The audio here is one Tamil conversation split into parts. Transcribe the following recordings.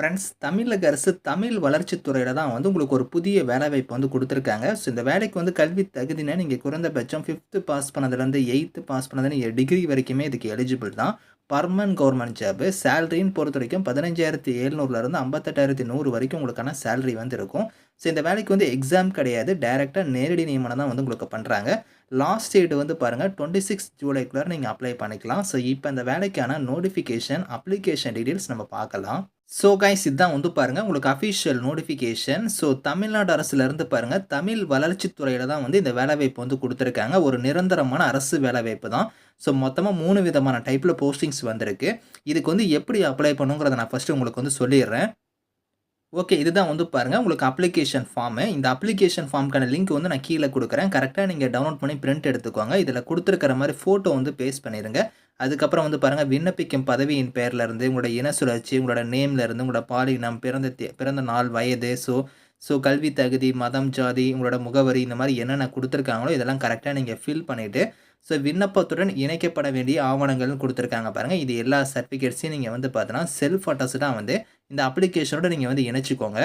ஃப்ரெண்ட்ஸ் தமிழக அரசு தமிழ் வளர்ச்சித்துறையில் தான் வந்து உங்களுக்கு ஒரு புதிய வேலைவாய்ப்பு வந்து கொடுத்துருக்காங்க. ஸோ இந்த வேலைக்கு வந்து கல்வி தகுதினா நீங்கள் குறைந்தபட்சம் ஃபிஃப்த்து பாஸ் பண்ணதுலேருந்து எயித்து பாஸ் பண்ணதுன்னு நீங்கள் டிகிரி வரைக்குமே இதுக்கு எலிஜிபிள் தான். பர்மனன்ட் கவர்மெண்ட் ஜாப்பு சேலரின்னு பொறுத்த வரைக்கும் பதினஞ்சாயிரத்தி எழுநூறுலேருந்து ஐம்பத்தெட்டாயிரத்தி நூறு வரைக்கும் உங்களுக்கான சேலரி வந்து இருக்கும் ஸோ இந்த வேலைக்கு வந்து எக்ஸாம் கிடையாது. டைரெக்டாக நேரடி நியமனம் தான் வந்து உங்களுக்கு பண்ணுறாங்க லாஸ்ட் டேட் வந்து பாருங்கள் டுவெண்ட்டி சிக்ஸ் ஜூலைக்குள்ளே நீங்கள் அப்ளை பண்ணிக்கலாம். ஸோ இப்போ இந்த வேலைக்கான நோட்டிஃபிகேஷன் அப்ளிகேஷன் டீட்டெயில்ஸ் நம்ம பார்க்கலாம். ஸோ கைஸ் இதுதான் வந்து பாருங்கள் உங்களுக்கு அஃபிஷியல் நோட்டிஃபிகேஷன் ஸோ தமிழ்நாடு அரசுலேருந்து பாருங்கள் தமிழ் வளர்ச்சித்துறையில் தான் வந்து இந்த வேலைவாய்ப்பு வந்து கொடுத்துருக்காங்க. ஒரு நிரந்தரமான அரசு வேலைவாய்ப்பு தான். ஸோ மொத்தமாக மூணு விதமான டைப்பில் போஸ்டிங்ஸ் வந்திருக்கு. இதுக்கு வந்து எப்படி அப்ளை பண்ணுங்கிறத நான் ஃபஸ்ட்டு உங்களுக்கு வந்து சொல்லிடுறேன். ஓகே இதுதான் வந்து பாருங்கள் உங்களுக்கு அப்ளிகேஷன் ஃபார்மு இந்த அப்ளிகேஷன் ஃபார்முக்கான லிங்க் வந்து நான் கீழே கொடுக்குறேன். கரெக்டாக நீங்கள் டவுன்லோட் பண்ணி பிரிண்ட் எடுத்துக்கோங்க. இதில் கொடுத்துருக்கிற மாதிரி ஃபோட்டோ வந்து பேஸ்ட் பண்ணிடுங்க அதுக்கப்புறம் வந்து பாருங்கள் விண்ணப்பிக்கும் பதவியின் பேரில் இருந்து உங்களோட இன சுழற்சி உங்களோட நேம்லேருந்து உங்களோட பாலினம் பிறந்த பிறந்த நாள் வயது ஸோ ஸோ கல்வி தகுதி மதம் ஜாதி உங்களோட முகவரி இந்த மாதிரி என்னென்ன கொடுத்துருக்காங்களோ இதெல்லாம் கரெக்டாக நீங்கள் ஃபில் பண்ணிவிட்டு ஸோ விண்ணப்பத்துடன் இணைக்கப்பட வேண்டிய ஆவணங்கள்னு கொடுத்துருக்காங்க பாருங்கள் இது எல்லா சர்டிஃபிகேட்ஸையும் நீங்கள் வந்து பார்த்தீங்கன்னா செல்ஃப் அட்டஸ்டாக வந்து இந்த அப்ளிகேஷனோட நீங்கள் வந்து இணைச்சிக்கோங்க.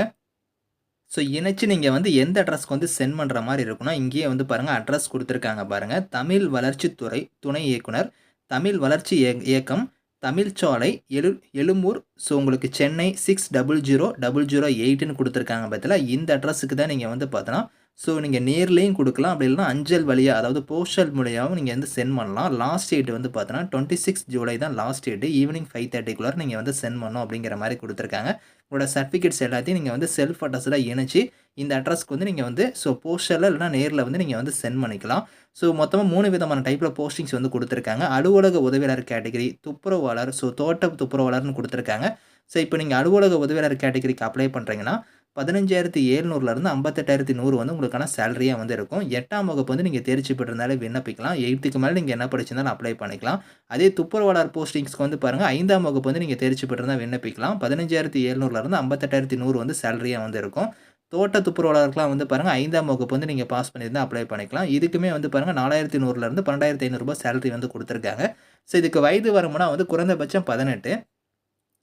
ஸோ இணைச்சு நீங்கள் வந்து எந்த அட்ரஸ்க்கு வந்து சென்ட் பண்ணுற மாதிரி இருக்குன்னா இங்கேயே வந்து பாருங்கள் அட்ரஸ் கொடுத்துருக்காங்க பாருங்கள் தமிழ் வளர்ச்சித்துறை துணை இயக்குனர் தமிழ் வளர்ச்சி இயக்கம் தமிழ்ச்சோலை எழு எழும்பூர் ஸோ உங்களுக்கு Chennai six double zero double zero எயிட்டுன்னு கொடுத்துருக்காங்க பார்த்தீங்களா இந்த அட்ரஸுக்கு தான் நீங்கள் வந்து பார்த்தோன்னா ஸோ நீங்கள் நேர்லேயும் கொடுக்கலாம். அப்படி இல்லைனா அஞ்சல் வழியாக அதாவது போஸ்டல் மூலியாகவும் நீங்கள் வந்து சென்ட் பண்ணலாம். லாஸ்ட் டேட் வந்து பார்த்தீங்கன்னா டுவெண்ட்டி சிக்ஸ் ஜூலை தான் லாஸ்ட் டேட்டு ஈவினிங் ஃபைவ் தேர்ட்டிக்குள்ளே நீங்கள் வந்து சென்ட் பண்ணணும் அப்படிங்கிற மாதிரி கொடுத்துருக்காங்க. உங்களோட சர்டிஃபிகேட்ஸ் எல்லாத்தையும் நீங்கள் வந்து செல்ஃப் அட்ரஸில் இணைச்சி இந்த அட்ரஸ்க்கு வந்து நீங்கள் வந்து ஸோ போஸ்டரில் இல்லைனா நேரில் வந்து நீங்கள் வந்து சென்ட் பண்ணிக்கலாம். ஸோ மொத்தமாக மூணு விதமான டைப்பில் போஸ்டிங்ஸ் வந்து கொடுத்துருக்காங்க. அலுவலக உதவியாளர் கேட்டகரி துப்புரவாளர் ஸோ தோட்ட துப்புரவாளர்னு கொடுத்துருக்காங்க. ஸோ இப்போ நீங்கள் அலுவலக உதவியாளர் கேட்டகரிக்கு அப்ளை பண்ணுறீங்கன்னா பதினஞ்சாயிரத்தி ஏழ்நூறுலேருந்து ஐம்பத்தெட்டாயிரத்தி நூறு வந்து உங்களுக்கான சேலரியாக வந்து இருக்கும். எட்டாம் வகுப்பு வந்து நீங்கள் தேர்ச்சி பெற்றிருந்தாலே விண்ணப்பிக்கலாம். எயித்துக்கு மேலே நீங்கள் என்ன படிச்சிருந்தாலும் அப்ளை பண்ணிக்கலாம். அதே துப்புரவாளர் போஸ்டிங்ஸ்க்கு வந்து பாருங்கள் ஐந்தாம் வகுப்பு வந்து நீங்கள் தேர்ச்சி பெற்றிருந்தால் விண்ணப்பிக்கலாம். பதினஞ்சாயிரத்தி ஏழ்நூறுலேருந்து ஐம்பத்தெட்டாயிரத்தி நூறு வந்து சேலரியாக வந்து இருக்கும். தோட்ட துப்புரவாளருக்குலாம் வந்து பாருங்கள் ஐந்தாம் வகுப்பு வந்து நீங்கள் பாஸ் பண்ணியிருந்தால் அப்ளை பண்ணிக்கலாம். இதுக்குமே வந்து பாருங்கள் நாலாயிரத்தி நூறுலேருந்து பன்னெண்டாயிரத்தி ஐநூறுரூபா சேலரி வந்து கொடுத்துருக்காங்க. ஸோ இதுக்கு வயது வருமானம் வந்து குறைந்தபட்சம் பதினெட்டு.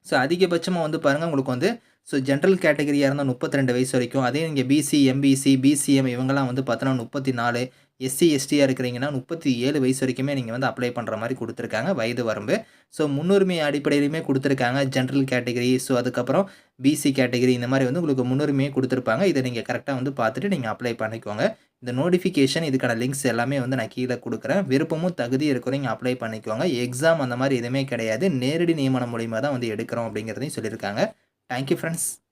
ஸோ அதிகபட்சமாக வந்து பாருங்கள் உங்களுக்கு வந்து ஸோ ஜென்ரல் கேட்டகரியாக இருந்தால் முப்பத்தி ரெண்டு வயசு வரைக்கும். அதே நீங்கள் பிசி எம்பிசி பிசிஎம் இவங்கெல்லாம் வந்து பார்த்தோன்னா முப்பத்தி நாலு எஸ்சி எஸ்டியாக இருக்கிறீங்கன்னா முப்பத்தி ஏழு வயசு வரைக்குமே நீங்கள் வந்து அப்ளை பண்ணுற மாதிரி கொடுத்துருக்காங்க வயது வரம்பு. ஸோ முன்னுரிமை அடிப்படையிலுமே கொடுத்துருக்காங்க ஜென்ரல் கேட்டகரி ஸோ அதுக்கப்புறம் பிசி கேட்டகரி இந்த மாதிரி வந்து உங்களுக்கு முன்னுரிமையே கொடுத்துருப்பாங்க. இதை நீங்கள் கரெக்டாக வந்து பார்த்துட்டு நீங்கள் அப்ளை பண்ணிக்கோங்க. இந்த நோட்டிஃபிகேஷன் இதுக்கான லிங்க்ஸ் எல்லாமே வந்து நான் கீழே கொடுக்குறேன். விருப்பமும் தகுதி இருக்கிறவங்க அப்ளை பண்ணிக்கோங்க. எக்ஸாம் அந்த மாதிரி எதுவுமே கிடையாது. நேரடி நியமனம் மூலியமாக தான் வந்து எடுக்கிறோம் அப்படிங்கிறதையும் சொல்லியிருக்காங்க. Thank you, friends.